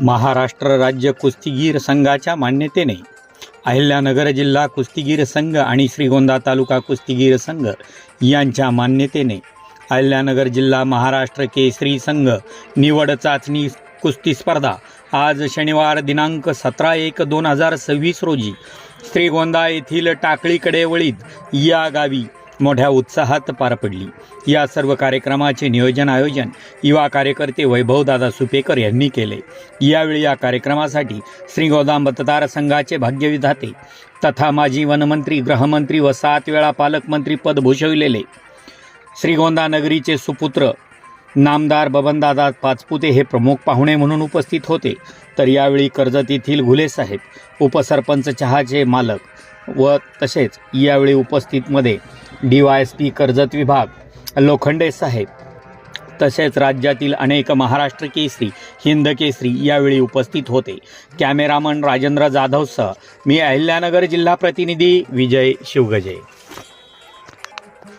महाराष्ट्र राज्य कुस्तीगीर संघाच्या मान्यतेने अहिल्यानगर जिल्हा कुस्तीगीर संघ आणि श्रीगोंदा तालुका कुस्तीगीर संघ यांच्या मान्यतेने अहिल्यानगर जिल्हा महाराष्ट्र केसरी संघ निवड चाचणी कुस्ती स्पर्धा आज शनिवार दिनांक सतरा एक दोन हजार सव्वीस रोजी श्रीगोंदा येथील टाकळीकडे वळीत या गावी मोठ्या उत्साहात पार पडली. या सर्व कार्यक्रमाचे नियोजन आयोजन युवा कार्यकर्ते वैभवदादा सुपेकर यांनी केले. यावेळी या कार्यक्रमासाठी श्रीगोंदा मतदारसंघाचे भाग्यविधाते तथा माजी वनमंत्री गृहमंत्री व सात वेळा पालकमंत्री पद भूषविलेले श्रीगोंदा नगरीचे सुपुत्र नामदार बबनदादा पाचपुते हे प्रमुख पाहुणे म्हणून उपस्थित होते. तर यावेळी कर्जत येथील घुले साहेब उपसरपंच चहाचे मालक व तसेच यावेळी उपस्थितमध्ये D Y S P Karjat विभाग लोखंडे साहेब. तसेच राज्यातील अनेक महाराष्ट्र केसरी हिंद केसरी यावेळी उपस्थित होते. कॅमेरामन राजेंद्र जाधवसह मी अहिल्यानगर जिल्हा प्रतिनिधी विजय शिवगजे.